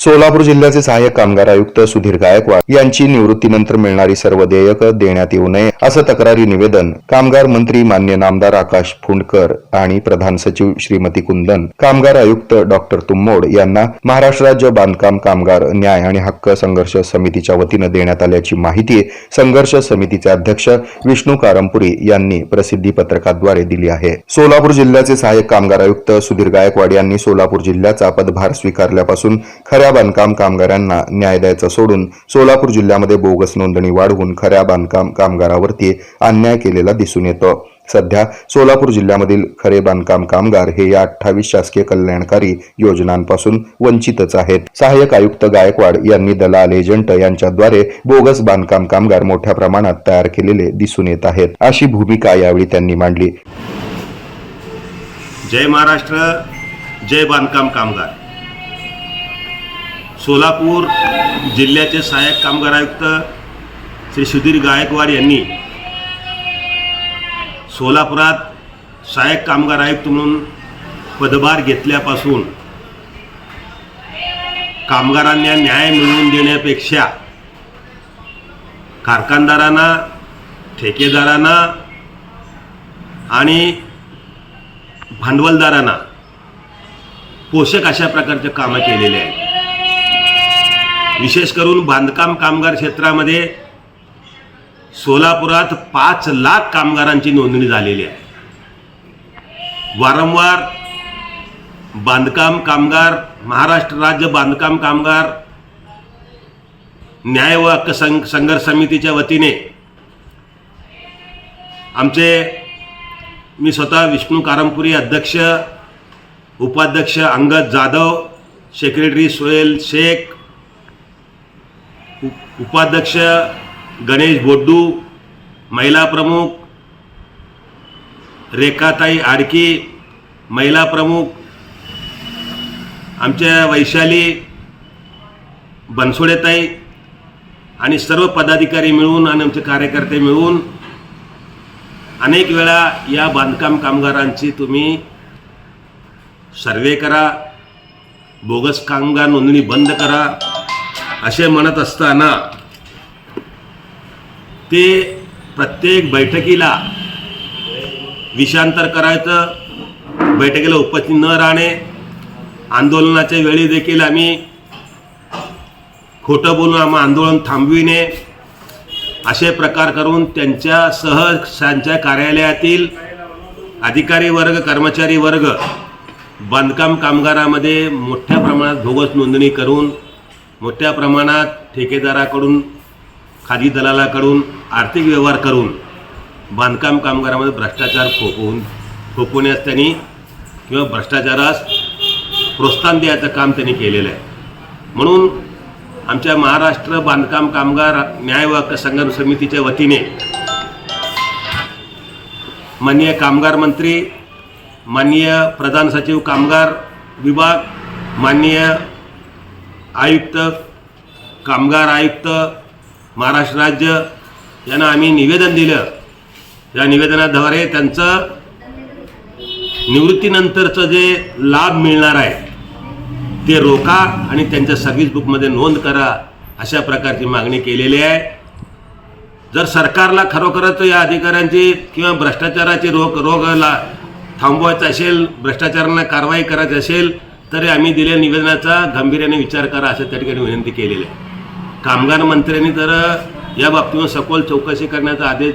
सोलापूर जिल्ह्याचे सहाय्यक कामगार आयुक्त सुधीर गायकवाड यांची निवृत्तीनंतर मिळणारी सर्व देयक देण्यात येऊ नये असं तक्रारी निवेदन कामगार मंत्री मान्य नामदार आकाश फुंडकर आणि प्रधान सचिव श्रीमती कुंदन कामगार आयुक्त डॉक्टर तुम्मोड यांना महाराष्ट्र राज्य बांधकाम कामगार न्याय आणि हक्क संघर्ष समितीच्या वतीनं देण्यात आल्याची माहिती संघर्ष समितीचे अध्यक्ष विष्णू कारंपुरी यांनी प्रसिद्धी पत्रकाद्वारे दिली आहे. सोलापूर जिल्ह्याचे सहाय्यक कामगार आयुक्त सुधीर गायकवाड यांनी सोलापूर जिल्ह्याचा पदभार स्वीकारल्यापासून खऱ्या बांधकाम कामगारांना न्याय द्यायचा सोडून सोलापूर जिल्ह्यामध्ये बोगस नोंदणी वाढवून खऱ्या बांधकाम कामगारावरती अन्याय केलेला दिसून येतो. सध्या सोलापूर जिल्ह्यामधील खरे बांधकाम कामगार हे या अठ्ठावीस शासकीय कल्याणकारी योजनांपासून वंचितच आहेत. सहाय्यक आयुक्त गायकवाड यांनी दलाल एजंट यांच्याद्वारे बोगस बांधकाम कामगार मोठ्या प्रमाणात तयार केलेले दिसून येत आहेत. अशी भूमिका यावेळी त्यांनी मांडली. जय महाराष्ट्र जय बांधकाम कामगार. सोलापूर जिल्ह्याचे सहाय्यक कामगार आयुक्त श्री सुधीर गायकवाड यांनी सोलापुरात सहाय्यक कामगार आयुक्त म्हणून पदभार घेतल्यापासून कामगारांना न्याय मिळवून देण्यापेक्षा कारखानदारांना ठेकेदारांना आणि भांडवलदारांना पोषक अशा प्रकारचे कामं केलेले आहेत. विशेष करून बांधकाम कामगार क्षेत्रामध्ये सोलापुरात पाच लाख कामगारांची नोंदणी झालेली आहे. वारंवार बांधकाम कामगार महाराष्ट्र राज्य बांधकाम कामगार न्याय व हक्क संघ संघर्ष समितीच्या वतीने आमचे मी स्वतः विष्णू कारंपुरी अध्यक्ष उपाध्यक्ष अंगद जाधव सेक्रेटरी सोहेल शेख उपाध्यक्ष गणेश बोड्डू महिला प्रमुख रेखाताई आडकी महिला प्रमुख आमच्या वैशाली बनसोडेताई आणि सर्व पदाधिकारी मिळून आणि आमचे कार्यकर्ते मिळून अनेक वेळा या बांधकाम कामगारांची तुम्ही सर्वे करा बोगस कामगार नोंदणी बंद करा असे म्हणत असताना ते प्रत्येक बैठकीला विषांतर करायचं बैठकीला उपस्थित न राहणे आंदोलनाच्या वेळी देखील आम्ही खोटं बोलून आम्ही आंदोलन थांबविणे असे प्रकार करून त्यांच्यासह त्यांच्या कार्यालयातील अधिकारी वर्ग कर्मचारी वर्ग बांधकाम कामगारामध्ये मोठ्या प्रमाणात भोगस नोंदणी करून मोठ्या प्रमाणात ठेकेदाराकडून खाजगी दलालाकडून आर्थिक व्यवहार करून बांधकाम कामगारामध्ये भ्रष्टाचार फोपवून फोपवण्यास त्यांनी किंवा भ्रष्टाचारास प्रोत्साहन द्यायचं काम त्यांनी केलेलं आहे. म्हणून आमच्या महाराष्ट्र बांधकाम कामगार न्याय व हक्क संघर्ष समितीच्या वतीने माननीय कामगार मंत्री माननीय प्रधान सचिव कामगार विभाग माननीय आयुक्त कामगार आयुक्त महाराष्ट्र राज्य यांना आम्ही निवेदन दिलं. या निवेदनाद्वारे त्यांचं निवृत्तीनंतरचं जे लाभ मिळणार आहे ते रोखा आणि त्यांच्या सर्व्हिस बुकमध्ये नोंद करा अशा प्रकारची मागणी केलेली आहे. जर सरकारला खरोखरच या अधिकाऱ्यांची किंवा भ्रष्टाचाराची रोग रोगला थांबवायचं असेल भ्रष्टाचारांना कारवाई करायची असेल तरी आम्ही दिलेल्या निवेदनाचा गांभीर्याने विचार करा असं त्या ठिकाणी विनंती केलेली आहे. कामगार मंत्र्यांनी तर या बाबतीवर सखोल चौकशी करण्याचा आदेश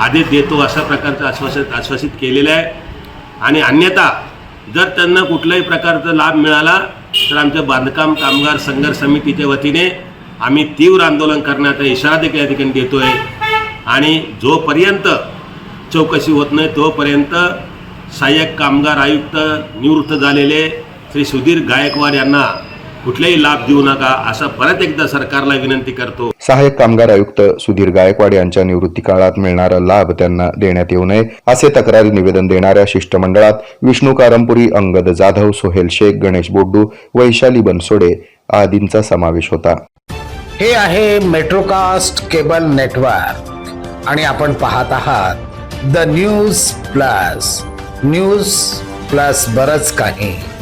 आदेश देतो अशा प्रकारचं आश्वासित आश्वासित केलेलं आहे. आणि अन्यथा जर त्यांना कुठल्याही प्रकारचा लाभ मिळाला तर आमच्या बांधकाम कामगार संघर्ष समितीच्या वतीने आम्ही तीव्र आंदोलन करण्याचा इशारा देखील या ठिकाणी देतो आहे आणि जोपर्यंत चौकशी होत नाही तोपर्यंत सहाय्यक कामगार आयुक्त निवृत्त झालेले श्री सुधीर गायकवाड यांना कुठलाही लाभ देऊ नका असं परत एकदा सरकारला विनंती करतो. सहाय्यक कामगार आयुक्त सुधीर गायकवाड यांच्या निवृत्ती काळात मिळणारा लाभ त्यांना देण्यात येऊ नये असे तक्रारी निवेदन देणाऱ्या शिष्टमंडळात विष्णू कारंपुरी अंगद जाधव सोहेल शेख गणेश बोड्डू वैशाली बनसोडे आदींचा समावेश होता. हे आहे मेट्रोकास्ट केबल नेटवर्क आणि आपण पाहत आहात the news plus news plus बरंच काही.